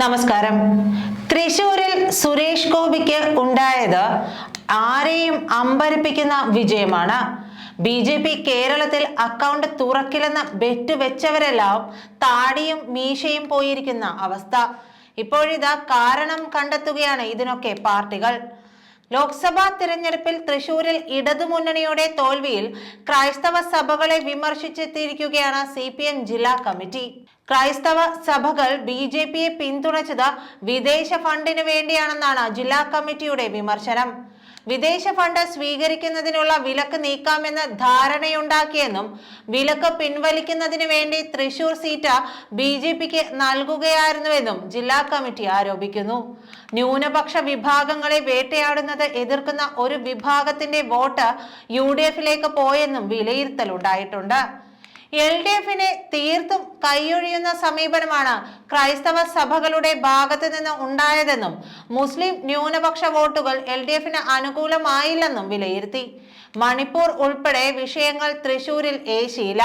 നമസ്കാരം. തൃശൂരിൽ സുരേഷ് ഗോപിക്ക് ഉണ്ടായത് ആരെയും അമ്പരപ്പിക്കുന്ന വിജയമാണ്. ബി ജെ പി കേരളത്തിൽ അക്കൗണ്ട് തുറക്കില്ലെന്ന് ബെറ്റ് വെച്ചവരെല്ലാം താടിയും മീശയും പോയിരിക്കുന്ന അവസ്ഥ. ഇപ്പോഴിതാ കാരണം കണ്ടെത്തുകയാണ് ഇതിനൊക്കെ പാർട്ടികൾ. ലോക്സഭാ തിരഞ്ഞെടുപ്പിൽ തൃശൂരിൽ ഇടതുമുന്നണിയുടെ തോൽവിയിൽ ക്രൈസ്തവ സഭകളെ വിമർശിച്ചെത്തിയിരിക്കുകയാണ് സി പി എം ജില്ലാ കമ്മിറ്റി. ക്രൈസ്തവ സഭകൾ ബി ജെ പിയെ പിന്തുണച്ചത് വിദേശ ഫണ്ടിനു വേണ്ടിയാണെന്നാണ് ജില്ലാ കമ്മിറ്റിയുടെ വിമർശനം. വിദേശ ഫണ്ട് സ്വീകരിക്കുന്നതിനുള്ള വിലക്ക് നീക്കാമെന്ന് ധാരണയുണ്ടാക്കിയെന്നും വിലക്ക് പിൻവലിക്കുന്നതിന് വേണ്ടി തൃശൂർ സീറ്റ് ബി ജെ പിക്ക് നൽകുകയായിരുന്നുവെന്നും ജില്ലാ കമ്മിറ്റി ആരോപിക്കുന്നു. ന്യൂനപക്ഷ വിഭാഗങ്ങളെ വേട്ടയാടുന്നത് എതിർക്കുന്ന ഒരു വിഭാഗത്തിന്റെ വോട്ട് യു ഡി എഫിലേക്ക് പോയെന്നും വിലയിരുത്തലുണ്ടായിട്ടുണ്ട്. എൽ ഡി എഫിനെ തീർത്തും കൈയൊഴിയുന്ന സമീപനമാണ് ക്രൈസ്തവ സഭകളുടെ ഭാഗത്ത് നിന്ന് ഉണ്ടായതെന്നും മുസ്ലിം ന്യൂനപക്ഷ വോട്ടുകൾ എൽ ഡി എഫിന് അനുകൂലമായില്ലെന്നും വിലയിരുത്തി. മണിപ്പൂർ ഉൾപ്പെടെ വിഷയങ്ങൾ തൃശൂരിൽ ഏശിയില്ല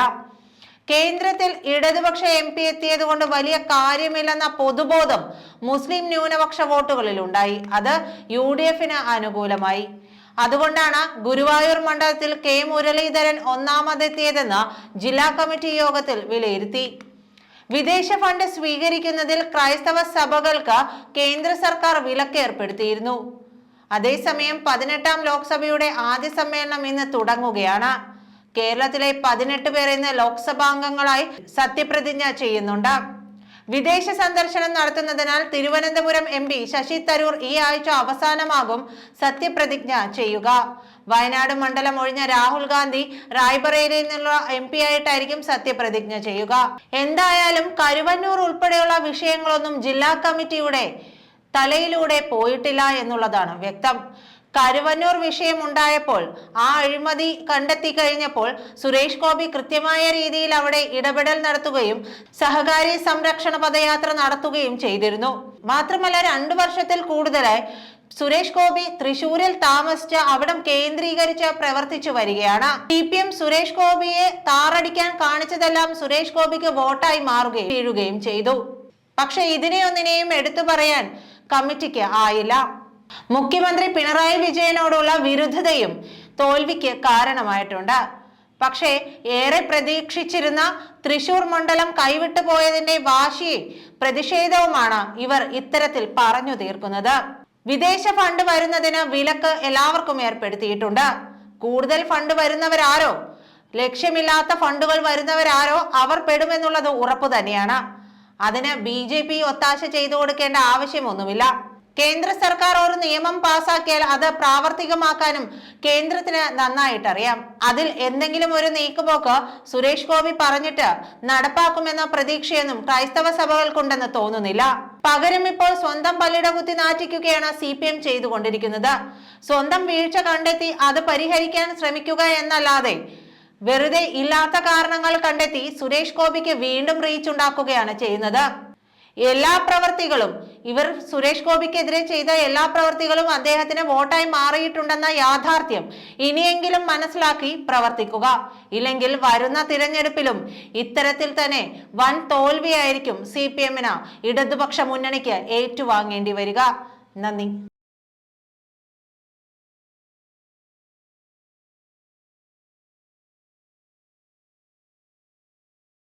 കേന്ദ്രത്തിൽ ഇടതുപക്ഷ എം പി എത്തിയതുകൊണ്ട് വലിയ കാര്യമില്ലെന്ന പൊതുബോധം മുസ്ലിം ന്യൂനപക്ഷ വോട്ടുകളിൽ ഉണ്ടായി അത് യു ഡി എഫിന് അനുകൂലമായി. അതുകൊണ്ടാണ് ഗുരുവായൂർ മണ്ഡലത്തിൽ കെ മുരളീധരൻ ഒന്നാമതെത്തിയതെന്ന് ജില്ലാ കമ്മിറ്റി യോഗത്തിൽ വിലയിരുത്തി. വിദേശ ഫണ്ട് സ്വീകരിക്കുന്നതിൽ ക്രൈസ്തവ സഭകൾക്ക് കേന്ദ്ര സർക്കാർ വിലക്ക് ഏർപ്പെടുത്തിയിരുന്നു അതേസമയം പതിനെട്ടാം ലോക്സഭയുടെ ആദ്യ സമ്മേളനം ഇന്ന് തുടങ്ങുകയാണ്. കേരളത്തിലെ പതിനെട്ട് പേർ ഇന്ന് ലോക്സഭാംഗങ്ങളായി സത്യപ്രതിജ്ഞ ചെയ്യുന്നുണ്ട്. വിദേശ സന്ദർശനം നടത്തുന്നതിനാൽ തിരുവനന്തപുരം എം പി ശശി തരൂർ ഈ ആഴ്ച അവസാനമാകും സത്യപ്രതിജ്ഞ ചെയ്യുക. വയനാട് മണ്ഡലം ഒഴിഞ്ഞ രാഹുൽ ഗാന്ധി റായ്ബറേലിയിൽ നിന്നുള്ള എം പി ആയിട്ടായിരിക്കും സത്യപ്രതിജ്ഞ ചെയ്യുക. എന്തായാലും കരുവന്നൂർ ഉൾപ്പെടെയുള്ള വിഷയങ്ങളൊന്നും ജില്ലാ കമ്മിറ്റിയുടെ തലയിലൂടെ പോയിട്ടില്ല എന്നുള്ളതാണ് വ്യക്തം. കരുവന്നൂർ വിഷയം ഉണ്ടായപ്പോൾ ആ അഴിമതി കണ്ടെത്തി കഴിഞ്ഞപ്പോൾ സുരേഷ് ഗോപി കൃത്യമായ രീതിയിൽ അവിടെ ഇടപെടൽ നടത്തുകയും സഹകാരി സംരക്ഷണ പദയാത്ര നടത്തുകയും ചെയ്തിരുന്നു. മാത്രമല്ല രണ്ടു വർഷത്തിൽ കൂടുതലായി സുരേഷ് ഗോപി തൃശൂരിൽ താമസിച്ച് അവിടം കേന്ദ്രീകരിച്ച് പ്രവർത്തിച്ചു വരികയാണ്. സി പി എം സുരേഷ് ഗോപിയെ താറടിക്കാൻ കാണിച്ചതെല്ലാം സുരേഷ് ഗോപിക്ക് വോട്ടായി മാറുകയും വീഴുകയും ചെയ്തു. പക്ഷെ ഇതിനെയൊന്നിനെയും എടുത്തു പറയാൻ കമ്മിറ്റിക്ക് ആയില്ല. മുഖ്യമന്ത്രി പിണറായി വിജയനോടുള്ള വിരുദ്ധതയും തോൽവിക്ക് കാരണമായിട്ടുണ്ട്. പക്ഷേ ഏറെ പ്രതീക്ഷിച്ചിരുന്ന തൃശൂർ മണ്ഡലം കൈവിട്ടു പോയതിന്റെ വാശിയും പ്രതിഷേധവുമാണ് ഇവർ ഇത്തരത്തിൽ പറഞ്ഞു തീർക്കുന്നത്. വിദേശ ഫണ്ട് വരുന്നതിന് വിലക്ക് എല്ലാവർക്കും ഏർപ്പെടുത്തിയിട്ടുണ്ട്. കൂടുതൽ ഫണ്ട് വരുന്നവരാരോ? ലക്ഷ്യമില്ലാത്ത ഫണ്ടുകൾ വരുന്നവരാരോ? അവർ പെടുമെന്നുള്ളത് ഉറപ്പു തന്നെയാണ്. അതിന് ബി ജെ പി ഒത്താശ ചെയ്തു കൊടുക്കേണ്ട ആവശ്യമൊന്നുമില്ല. കേന്ദ്ര സർക്കാർ ഒരു നിയമം പാസാക്കിയാൽ അത് പ്രാവർത്തികമാക്കാനും കേന്ദ്രത്തിന് നന്നായിട്ടറിയാം. അതിൽ എന്തെങ്കിലും ഒരു നീക്കുപോക്ക് സുരേഷ് ഗോപി പറഞ്ഞിട്ട് നടപ്പാക്കുമെന്ന പ്രതീക്ഷയൊന്നും ക്രൈസ്തവ സഭകൾക്കുണ്ടെന്ന് തോന്നുന്നില്ല. പകരം ഇപ്പോൾ സ്വന്തം പല്ലിട കുത്തി നാറ്റിക്കുകയാണ് സി പി എം ചെയ്തുകൊണ്ടിരിക്കുന്നത്. സ്വന്തം വീഴ്ച കണ്ടെത്തി അത് പരിഹരിക്കാൻ ശ്രമിക്കുക എന്നല്ലാതെ വെറുതെ ഇല്ലാത്ത കാരണങ്ങൾ കണ്ടെത്തി സുരേഷ് ഗോപിക്ക് വീണ്ടും റീച്ച് ഉണ്ടാക്കുകയാണ് ചെയ്യുന്നത്. എല്ലാ പ്രവർത്തികളും ഇവർ സുരേഷ് ഗോപിക്കെതിരെ ചെയ്ത എല്ലാ പ്രവർത്തികളും അദ്ദേഹത്തിന് വോട്ടായി മാറിയിട്ടുണ്ടെന്ന യാഥാർത്ഥ്യം ഇനിയെങ്കിലും മനസ്സിലാക്കി പ്രവർത്തിക്കുക. ഇല്ലെങ്കിൽ വരുന്ന തിരഞ്ഞെടുപ്പിലും ഇത്തരത്തിൽ തന്നെ വൻ തോൽവിയായിരിക്കും സി പി എമ്മിന് ഇടതുപക്ഷ മുന്നണിക്ക് ഏറ്റുവാങ്ങേണ്ടി വരിക. നന്ദി.